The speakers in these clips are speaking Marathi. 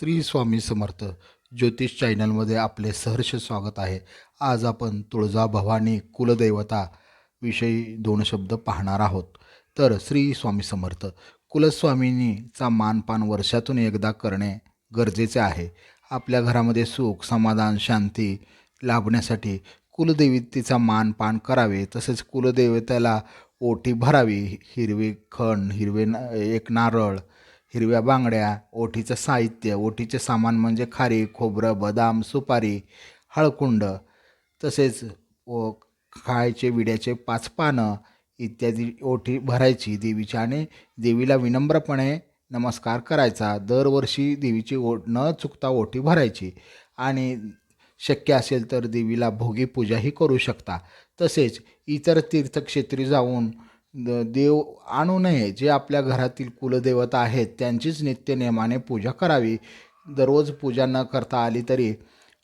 श्री स्वामी समर्थ ज्योतिष चॅनलमध्ये आपले सहर्ष स्वागत आहे. आज आपण तुळजा भवानी कुलदैवता विषयी दोन शब्द पाहणार आहोत. तर श्री स्वामी समर्थ कुलस्वामिनीचा मानपान वर्षातून एकदा करणे गरजेचे आहे. आपल्या घरामध्ये सुख समाधान शांती लाभण्यासाठी कुलदेवतेचा मानपान करावे तसेच कुलदेवतेला ओटी भरावी हिरवे खण हिरवे न एक नारळ हिरव्या बांगड्या ओठीचं साहित्य ओठीचे सामान म्हणजे खारी खोबरं बदाम सुपारी हळकुंड तसेच व खायचे विड्याचे पाच पानं इत्यादी ओठी भरायची देवीची आणि देवीला विनम्रपणे नमस्कार करायचा. दरवर्षी देवीची ओ न चुकता ओठी भरायची आणि शक्य असेल तर देवीला भोगी पूजाही करू शकता. तसेच इतर तीर्थक्षेत्री जाऊन देव आणू नये जे आपल्या घरातील कुलदेवता आहेत त्यांचीच नित्य नियमाने पूजा करावी. दररोज पूजा न करता आली तरी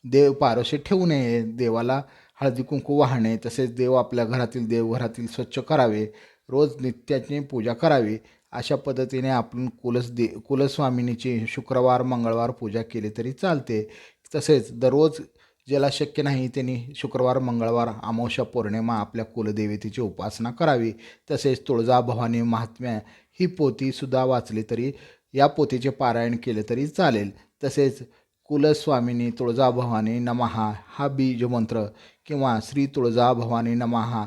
देव पारोशे ठेवू नये देवाला हळदी कुंकू वाहणे तसेच देव आपल्या घरातील देवघरातील स्वच्छ करावे. रोज नित्याची पूजा करावी. अशा पद्धतीने आपण कुलस दे कुलस्वामिनीची शुक्रवार मंगळवार पूजा केली तरी चालते. तसेच दररोज ज्याला शक्य नाही त्यांनी शुक्रवार मंगळवार अमावस्या पौर्णिमा आपल्या कुलदेवतेची उपासना करावी. तसेच तुळजाभवानी महात्म्या ही पोतीसुद्धा वाचली तरी या पोतीचे पारायण केले तरी चालेल. तसेच कुलस्वामिनी तुळजाभवानी नमहा हा बीजमंत्र किंवा श्री तुळजाभवानी नमहा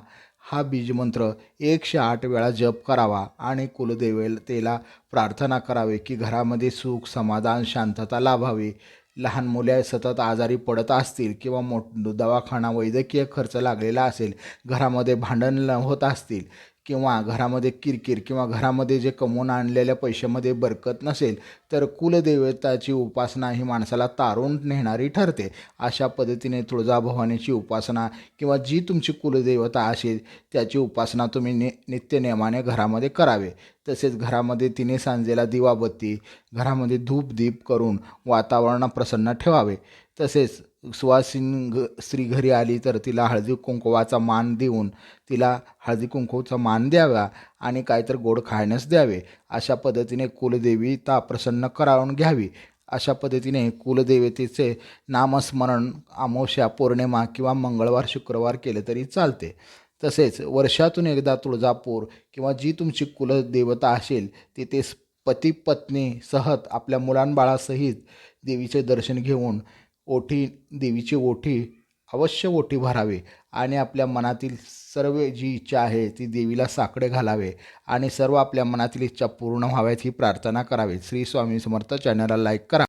हा बीजमंत्र एकशे आठ वेळा जप करावा आणि कुलदेवतेला प्रार्थना करावी की घरामध्ये सुख समाधान शांतता लाभावी. लहान मुले सतत आजारी पडत असतील किंवा मोठ दवाखाना वैद्यकीय खर्च लागलेला असेल घरामध्ये भांडण होत असतील किंवा घरामध्ये किरकिर किंवा घरामध्ये जे कमवून आणलेल्या पैशामध्ये बरकत नसेल तर कुलदेवताची उपासना ही माणसाला तारून नेणारी ठरते. अशा पद्धतीने तुळजाभवानीची उपासना किंवा जी तुमची कुलदेवता असेल त्याची उपासना तुम्ही नि नित्यनियमाने घरामध्ये करावे. तसेच घरामध्ये तिने सांजेला दिवाबत्ती घरामध्ये धूप दीप करून वातावरण प्रसन्न ठेवावे. तसेच सुवासिन घ स्त्री घरी आली तर तिला हळदी कुंकवाचा मान देऊन तिला हळदी कुंकवाचा मान द्यावा आणि काहीतरी गोड खाण्यास द्यावे. अशा पद्धतीने कुलदेवीता प्रसन्न करावून घ्यावी. अशा पद्धतीने कुलदेवतेचे नामस्मरण अमावस्या पौर्णिमा किंवा मंगळवार शुक्रवार केले तरी चालते. तसेच वर्षातून एकदा तुळजापूर किंवा जी तुमची कुलदेवता असेल तिथे पती पत्नी सहत आपल्या मुलांबाळासहित देवीचे दर्शन घेऊन ओठी देवीची ओठी अवश्य ओठी भरावे आणि आपल्या मनातील सर्व जी इच्छा आहे ती देवीला साकडे घालावे आणि सर्व आपल्या मनातील इच्छा पूर्ण व्हाव्यात ही प्रार्थना करावी. श्री स्वामी समर्थ चॅनलला लाईक करा.